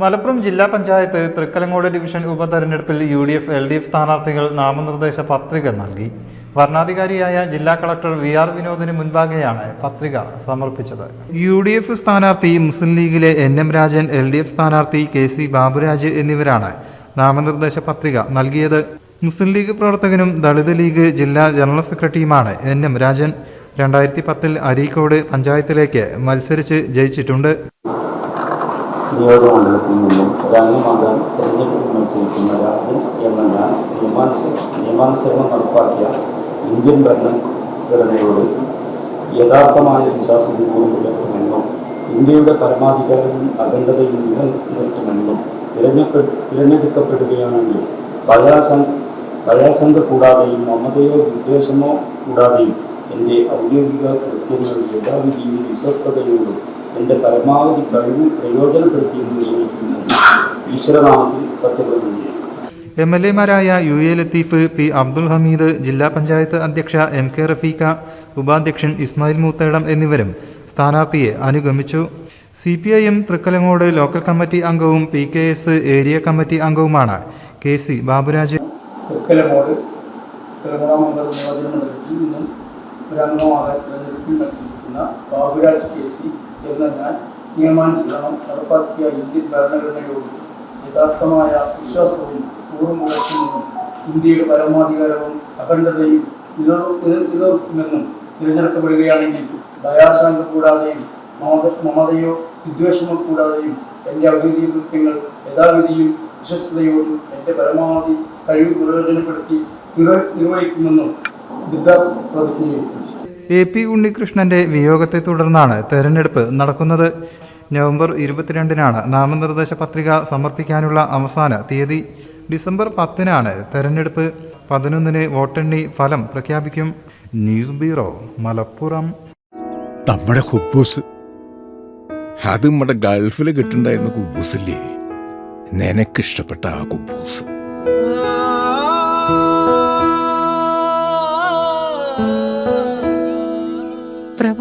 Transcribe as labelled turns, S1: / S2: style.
S1: മലപ്പുറം ജില്ലാ പഞ്ചായത്ത് തൃക്കലങ്ങോട് ഡിവിഷൻ ഉപതെരഞ്ഞെടുപ്പിൽ U D F L D F സ്ഥാനാർത്ഥികൾ നാമനിർദ്ദേശ പത്രിക നൽകി. വരണാധികാരിയായ ജില്ലാ കളക്ടർ വി ആർ വിനോദിന് മുൻപാകെയാണ് പത്രിക സമർപ്പിച്ചത്. യു ഡി എഫ് സ്ഥാനാർത്ഥി മുസ്ലിം ലീഗിലെ N M Rajan L D F സ്ഥാനാർത്ഥി കെ സി ബാബുരാജ് എന്നിവരാണ് നാമനിർദ്ദേശ പത്രിക നൽകിയത്. മുസ്ലിം ലീഗ് പ്രവർത്തകനും ദളിത് ലീഗ് ജില്ലാ ജനറൽ സെക്രട്ടറിയുമാണ് എൻ എം രാജൻ. രണ്ടായിരത്തി പത്തിൽ അരീക്കോട് പഞ്ചായത്തിലേക്ക് മത്സരിച്ച് ജയിച്ചിട്ടുണ്ട്.
S2: നിയോജകമണ്ഡലത്തിൽ നിന്നും ഒരംഗമാകാൻ തെരഞ്ഞെടുപ്പ് മത്സരിക്കുന്ന രാജൻ എന്ന ഞാൻ നിയമാനുസ നിയമാനുസരണം നടപ്പാക്കിയ ഇന്ത്യൻ ഭരണഘടനയോട് യഥാർത്ഥമായ വിശ്വാസപൂർവം പുലർത്തുമെന്നും ഇന്ത്യയുടെ പരമാധികാരവും അഖണ്ഡതയും നിലനിർത്തുമെന്നും തിരഞ്ഞെടു തിരഞ്ഞെടുക്കപ്പെടുകയാണെങ്കിൽ ബയാസം ബയാസംഘ കൂടാതെയും മമതയോ വിദ്വേഷമോ കൂടാതെയും എന്റെ ഔദ്യോഗിക കൃത്യങ്ങൾ യഥാവിധിയും വിശ്വസ്തതയോടും എന്റെ പരമാവധി കഴിവ് പ്രയോജനപ്പെടുത്തിയെന്ന് ഈശ്വരനാമത്തിൽ സത്യപ്രതിജ്ഞ
S1: M L എമാരായ U A Latheef P Abdul Hameed ജില്ലാ പഞ്ചായത്ത് അധ്യക്ഷ എം കെ റഫീഖ ഉപാധ്യക്ഷൻ ഇസ്മായിൽ മൂത്തേടം എന്നിവരും സ്ഥാനാർത്ഥിയെ അനുഗമിച്ചു. C P I M Thrikkalangode local committee അംഗവും P K S area committee അംഗവുമാണ് K C Baburaj.
S3: Thrikkalangode Baburaj K C എന്ന ഞാൻ നിയമാനുസരണം നടപ്പാക്കിയ ഇന്ത്യൻ ഭരണഘടനയോട് യഥാർത്ഥമായ വിശ്വാസവും പൂർവം ഇന്ത്യയുടെ പരമാധികാരവും അഖണ്ഡതയും നിലനിർ- നിലനിർ- നിലനിർത്തുമെന്നും തിരഞ്ഞെടുക്കപ്പെടുകയാണെങ്കിൽ ദയാശാങ്ക കൂടാതെയും മമത മമതയോ വിദ്വേഷമോ കൂടാതെയും എന്റെ ഔദ്യോഗിക കൃത്യങ്ങൾ യഥാവിധിയും വിശ്വസ്തയോടും എന്റെ പരമാവധി കഴിവ് പ്രയോജനപ്പെടുത്തി നിർവ- നിർവഹിക്കുമെന്നും
S1: എ പി ഉണ്ണികൃഷ്ണന്റെ വിയോഗത്തെ തുടർന്നാണ് തെരഞ്ഞെടുപ്പ് നടക്കുന്നത്. നവംബർ ഇരുപത്തിരണ്ടിനാണ് നാമനിർദ്ദേശ പത്രിക സമർപ്പിക്കാനുള്ള അവസാന തീയതി. ഡിസംബർ പത്തിനാണ് തെരഞ്ഞെടുപ്പ്. പതിനൊന്നിന് വോട്ടെണ്ണി ഫലം പ്രഖ്യാപിക്കും. News bureau Malappuram.
S4: നമ്മുടെ ഹുബൂസ്. അത് നമ്മുടെ ഗൾഫിൽ കിട്ടുണ്ടായിരുന്ന കുബൂസില്ലേ? നിനക്കിഷ്ടപ്പെട്ട ആ കുബൂസ്.